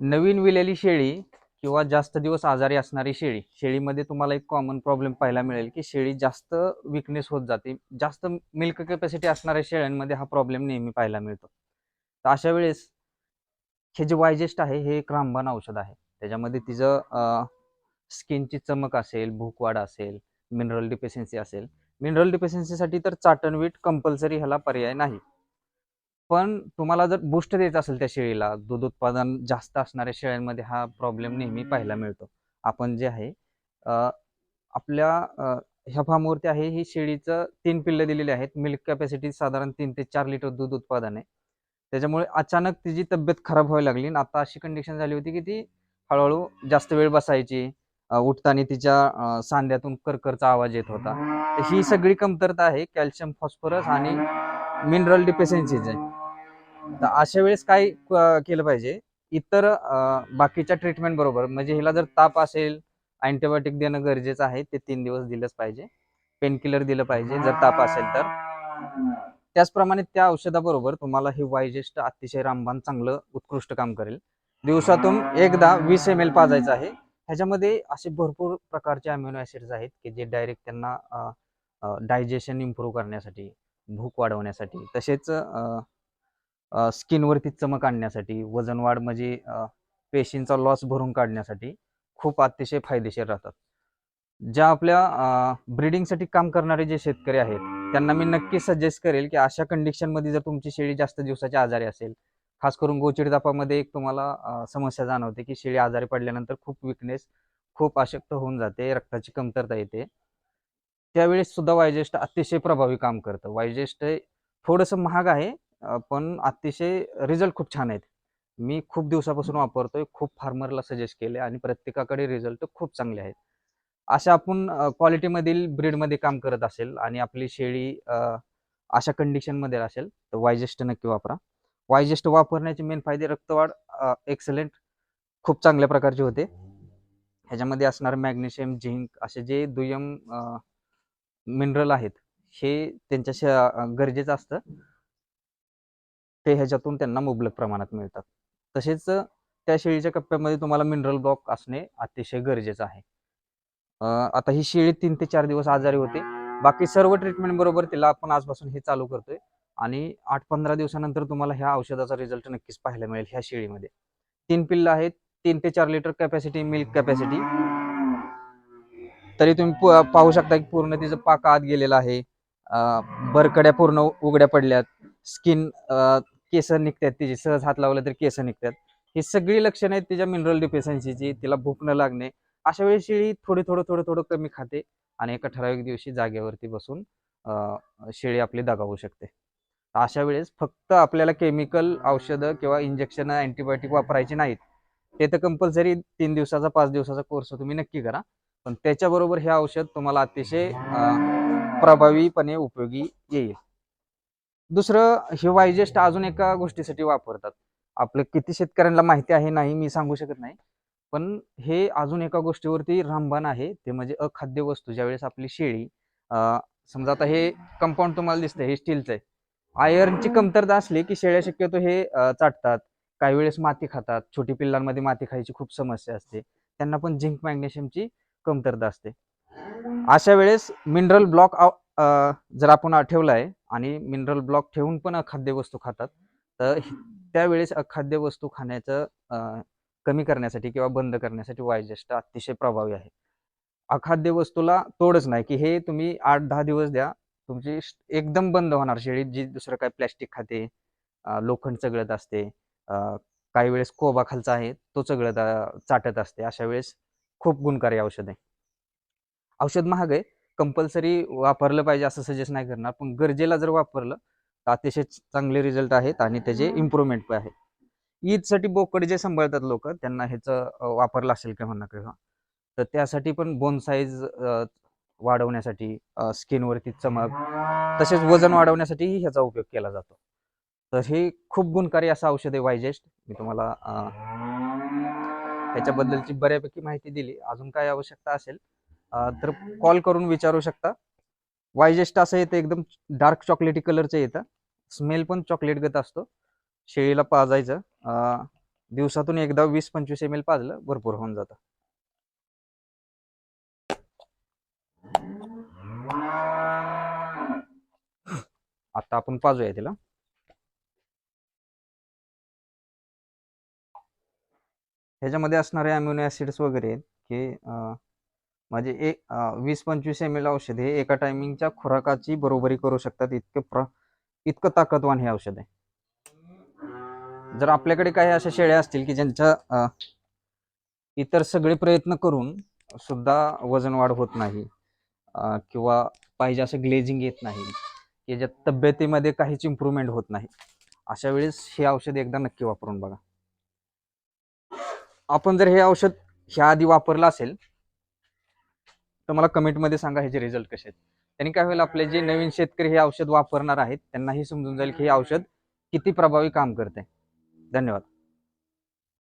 नवीन विलेली शेळी किंवा जास्त दिवस आजारी असणारी शेळी. शेळीमध्ये तुम्हाला एक कॉमन प्रॉब्लेम पाहायला मिळेल की शेळी जास्त विकनेस होत जाते. जास्त मिल्क कॅपॅसिटी असणाऱ्या शेळ्यांमध्ये हा प्रॉब्लेम नेहमी पाहायला मिळतो. तर अशा वेळेस हे जे वायजेस्ट आहे हे एक रामबाण औषध आहे. त्याच्यामध्ये तिचं स्किनची चमक असेल भूकवाढ असेल मिनरल डिफिशियन्सी असेल. मिनरल डिफिशियन्सीसाठी तर चाटणवीट कंपल्सरी ह्याला पर्याय नाही. पण तुम्हाला जर बूस्ट द्यायचं असेल त्या शेळीला दूध उत्पादन जास्त असणाऱ्या शेळ्यांमध्ये हा प्रॉब्लेम नेहमी पाहायला मिळतो. आपण जे आहे आपल्या ह्या फार्मवरती आहे ही शेळीचं तीन पिल्लं दिलेली आहेत. मिल्क कॅपॅसिटी साधारण तीन ते चार लिटर दूध उत्पादन आहे. त्याच्यामुळे अचानक तिची तब्येत खराब व्हायला लागली आणि आता अशी कंडिशन झाली होती की ती हळूहळू जास्त वेळ बसायची उठताना तिच्या सांध्यातून करकरचा आवाज येत होता. ही सगळी कमतरता आहे कॅल्शियम फॉस्फरस आणि मिनरल डिफिशियन्सीचे तर अशा वेळेस काय केलं पाहिजे? इतर बाकीच्या ट्रीटमेंट बरोबर म्हणजे हिला जर ताप असेल अँटीबायोटिक देणं गरजेचं आहे ते तीन दिवस दिलंच पाहिजे. पेनकिलर दिलं पाहिजे जर ताप असेल तर. त्याचप्रमाणे त्या औषधाबरोबर तुम्हाला हे वायजेस्ट अतिशय रामबाण चांगलं उत्कृष्ट काम करेल. दिवसातून एकदा वीस एम एल पाजायचं आहे. ह्याच्यामध्ये असे भरपूर प्रकारचे अम्युनो ऍसिड्स आहेत की जे डायरेक्ट त्यांना डायजेशन इम्प्रूव्ह करण्यासाठी भूक वाढवण्यासाठी. तसेच स्किनवरती चमक आणण्यासाठी वजन वाढ म्हणजे पेशींचा लॉस भरून काढण्यासाठी खूप अतिशय फायदेशीर राहतात. ज्या आपल्या ब्रिडिंगसाठी काम करणारे जे शेतकरी आहेत त्यांना मी नक्की सजेस्ट करेल की अशा कंडिशनमध्ये जर तुमची शेळी जास्त दिवसाची आजारी असेल खास करून गोचिडदापामध्ये एक तुम्हाला समस्या जाणवते की शेळी आजारी पडल्यानंतर खूप विकनेस खूप अशक्त होऊन जाते रक्ताची कमतरता येते. त्यावेळेस सुद्धा वायजेस्ट अतिशय प्रभावी काम करतं. वायजेस्ट थोडंसं महाग आहे पण अतिशय रिझल्ट खूप छान आहेत. मी खूप दिवसापासून वापरतोय खूप फार्मरला सजेस्ट केले आणि प्रत्येकाकडे रिझल्ट खूप चांगले आहेत. अशा आपण क्वालिटीमधील ब्रीडमध्ये काम करत असेल आणि आपली शेळी अशा कंडिशनमध्ये असेल तर वायजेस्ट नक्की वापरा. वायजेस्ट वापरण्याचे मेन फायदे रक्तवाढ एक्सलेंट खूप चांगल्या प्रकारचे होते. ह्याच्यामध्ये असणारं मॅग्नेशियम झिंक असे जे दुय्यम मिनरल आहेत हे त्यांच्या श- गरजेचं असतं. ते ह्याच्यातून त्यांना मुबलक प्रमाणात मिळतात. तसेच त्या शेळीच्या कप्प्यामध्ये तुम्हाला मिनरल ब्लॉक असणे अतिशय गरजेचं आहे. आता ही शेळी तीन ते चार दिवस आजारी होते. बाकी सर्व ट्रीटमेंट बरोबर तिला आपण आजपासून हे चालू करतोय. आणि आठ पंधरा दिवसानंतर तुम्हाला ह्या औषधाचा रिझल्ट नक्कीच पाहायला मिळेल ह्या शेळीमध्ये. तीन पिल्ल आहेत. तीन ते चार लिटर कॅपॅसिटी मिल्क कॅपॅसिटी तरी तुम्ही पाहू शकता की पूर्ण तिचं पाक आत गेलेलं आहे. बरकड्या पूर्ण उघड्या पडल्यात. स्किन केस निघतात तिचे सहज हात लावला तर केस निघतात ही सगळी लक्षणं आहेत तिच्या मिनरल डिफिशियन्सीची तिला भूक न लागणे. अशा वेळी शेळी थोडी थोडं थोडं थोडं कमी खाते आणि एका ठराविक दिवशी जागेवरती बसून शेळी आपली दगावू शकते. अशा वेळेस फक्त आपल्याला केमिकल औषधं किंवा इंजेक्शन अँटीबायोटिक वापरायची नाहीत. ते तर कंपल्सरी तीन दिवसाचा पाच दिवसाचा कोर्स तुम्ही नक्की करा. पण त्याच्याबरोबर हे औषध तुम्हाला अतिशय प्रभावीपणे उपयोगी येईल. दुसरं हे वायजेस्ट अजून एका गोष्टीसाठी वापरतात. आपलं किती शेतकऱ्यांना माहिती आहे नाही मी सांगू शकत नाही. पण हे अजून एका गोष्टीवरती रामबाण आहे. ते म्हणजे अखाद्य वस्तू ज्यावेळेस आपली शेळी समजा आता हे कंपाऊंड तुम्हाला दिसतंय हे स्टीलचं आहे. आयर्नची कमतरता असली की शेळ्या शक्यतो हे चाटतात. काही वेळेस माती खातात. छोटी पिल्लांमध्ये माती खायची खूप समस्या असते. त्यांना पण झिंक मॅग्नेशियमची कमतरता असते. अशा वेळेस मिनरल ब्लॉक जर आपण ठेवला आहे आणि मिनरल ब्लॉक ठेवून पण अखाद्य वस्तू खातात तर त्यावेळेस अखाद्य वस्तू खाण्याचं कमी करण्यासाठी किंवा बंद करण्यासाठी वायजेस्ट अतिशय प्रभावी आहे. अखाद्य वस्तूला तोडच नाही की हे तुम्ही आठ दहा दिवस द्या तुमची एकदम बंद होणार शेळी जी दुसरं काय प्लॅस्टिक खाते लोखंड चगळत असते काही वेळेस कोबा खालचा आहे तो चगळत चाटत असते अशा वेळेस खूप गुणकारी औषध आहे. औषध महाग आहे कंपल्सरी वापरलं पाहिजे असं सजेस्ट नाही करणार. पण गरजेला जर वापरलं तर अतिशय चांगले रिझल्ट आहेत आणि त्याचे इम्प्रूव्हमेंट पण आहेत. ईदसाठी बोकड जे सांभाळतात लोक त्यांना ह्याचं वापरलं असेल केव्हा ना केव्हा तर त्यासाठी पण बोन साईज वाढवण्यासाठी स्किनवरती चमक तसेच वजन वाढवण्यासाठीही ह्याचा उपयोग केला जातो. तर हे खूप गुणकारी असं औषध आहे वायजेस्ट. मी तुम्हाला ह्याच्याबद्दलची बऱ्यापैकी माहिती दिली. अजून काय आवश्यकता असेल तर कॉल करून विचारू शकता. वायजेस्ट असं येतं एकदम डार्क चॉकलेटी कलरचं येतं. स्मेल पण चॉकलेट गत असतो. शेळीला पाजायचं. दिवसातून एकदा वीस पंचवीस एम एल पाजलं भरपूर होऊन जातं. आता आपण पाजूया तिला. ह्याच्यामध्ये असणारे अम्युनो ऍसिड्स वगैरे आहेत की म्हणजे एक वीस पंचवीस एम एल औषध हे एका टायमिंगच्या खुराकाची बरोबरी करू शकतात. इतकं प्र इतकं ताकदवान हे औषध आहे. जर आपल्याकडे काही अशा शेळ्या असतील की ज्यांच्या इतर सगळे प्रयत्न करून सुद्धा वजन वाढ होत नाही किंवा पाहिजे असं ग्लेजिंग येत नाही की ज्या तब्येतीमध्ये काहीच इम्प्रूव्हमेंट होत नाही अशा वेळेस हे औषध एकदा नक्की वापरून बघा. आपण जर हे औषध ह्या आधी वापरलं असेल तर मला कमेंटमध्ये सांगा ह्याचे रिझल्ट कसे आहेत. त्यांनी काय होईल आपले जे नवीन शेतकरी हे औषध वापरणार आहेत त्यांनाही समजून जाईल की हे औषध किती प्रभावी काम करते धन्यवाद.